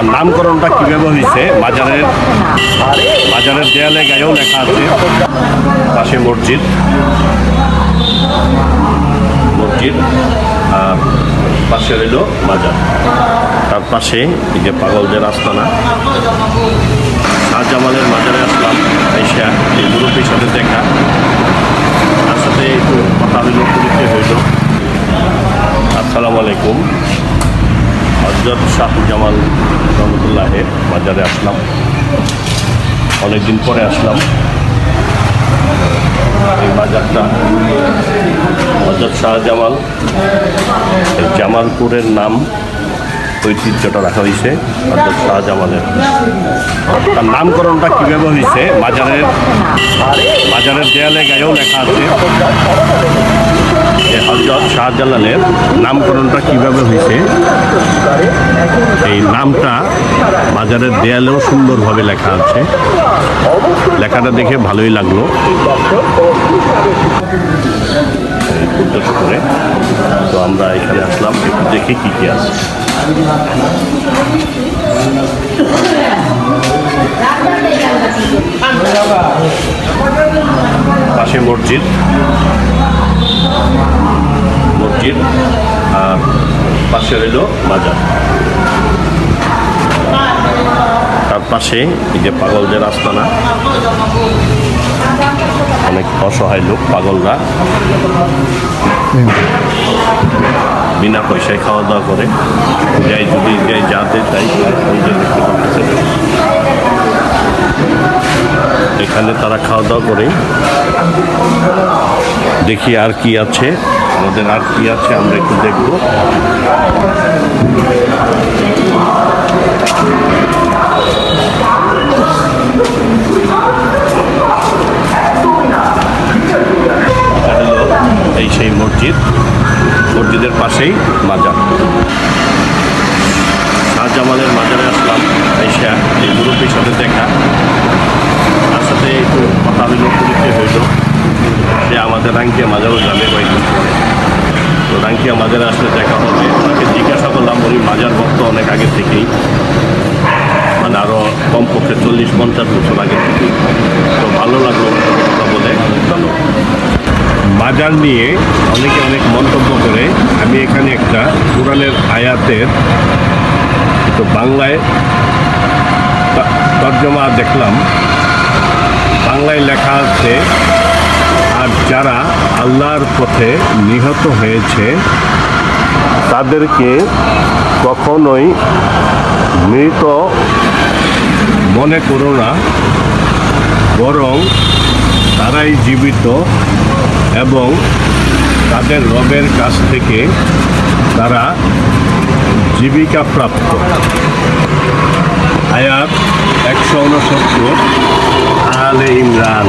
তার নামকরণটা কীভাবে হয়েছে মাজারের মাজারের দেয়ালে গায়েও লেখা আছে। পাশে মসজিদ। মসজিদ, আর পাশে রইল মাজার তার পাশে এই যে পাগলদের আস্তানা। শাহজামালের মাজারে আসলাম। এসে এই মুরব্বীর সাথে দেখা। তার সাথে একটু কথা হইল হইল। আসসালামু আলাইকুম। হজরত শাহ জামাল রহমতুল্লাহের মাজারে আসলাম। অনেকদিন পরে আসলাম। এই বাজারটা হজরত শাহজামাল, এই জামালপুরের নাম ঐতিহ্যটা রাখা হয়েছে, হজরত শাহজামালের। তার নামকরণটা কীভাবে হয়েছে মাজারের মাজারের দেয়ালে গায়েও লেখা আছে যে হজরত শাহজালালের নামকরণটা কীভাবে হয়েছে। এই নামটা বাজারের দেয়ালেও সুন্দরভাবে লেখা আছে। লেখাটা দেখে ভালোই লাগল। করে তো আমরা এখানে আসলাম, দেখি কী কী আছে। মসজিদ। মসজিদ, আর পাশে রইল বাজার। তার পাশে এই যে পাগলদের আস্তানা। অনেক অসহায় লোক, পাগলরা। বিনা পয়সায় খাওয়া দাওয়া করে। যাই যদি, যাই যাতে তাই এখানে তারা খাওয়া দাওয়া করে। দেখি আর কি আছে। আমাদের আর কি আছে, আমরা একটু দেখব। এই সেই মসজিদ। মসজিদের পাশেই মাজার। শাহজামালের মাজারে আসলাম। এসে এই মুরব্বীর সাথে দেখা তার সাথে একটু কথা হইল পরিচয় হইল সে আমাদের রাঙ্কিয়া মাজারও যাবে কয়েকদিন পরে তো মাজারে আসলে দেখা হবে। তাকে জিজ্ঞাসা করলাম উনি মাজার ভক্ত অনেক আগে থেকেই। মানে আরও কমপক্ষে চল্লিশ পঞ্চাশ বছর আগে থেকেই। তো ভালো লাগল কথা বলে। মাজার নিয়ে অনেকে অনেক মন্তব্য করে। আমি এখানে একটা কোরআনের আয়াতের তো বাংলায় তর্জমা দেখলাম। বাংলায় লেখা আছে আর যারা আল্লাহর পথে নিহত হয়েছে, তাদেরকে কখনোই মৃত মনে করো না, বরং তারাই জীবিত এবং তাদের রবের কাছ থেকে তারা জীবিকা প্রাপ্ত। আয়াত একশো উনসত্তর, আলে ইমরান।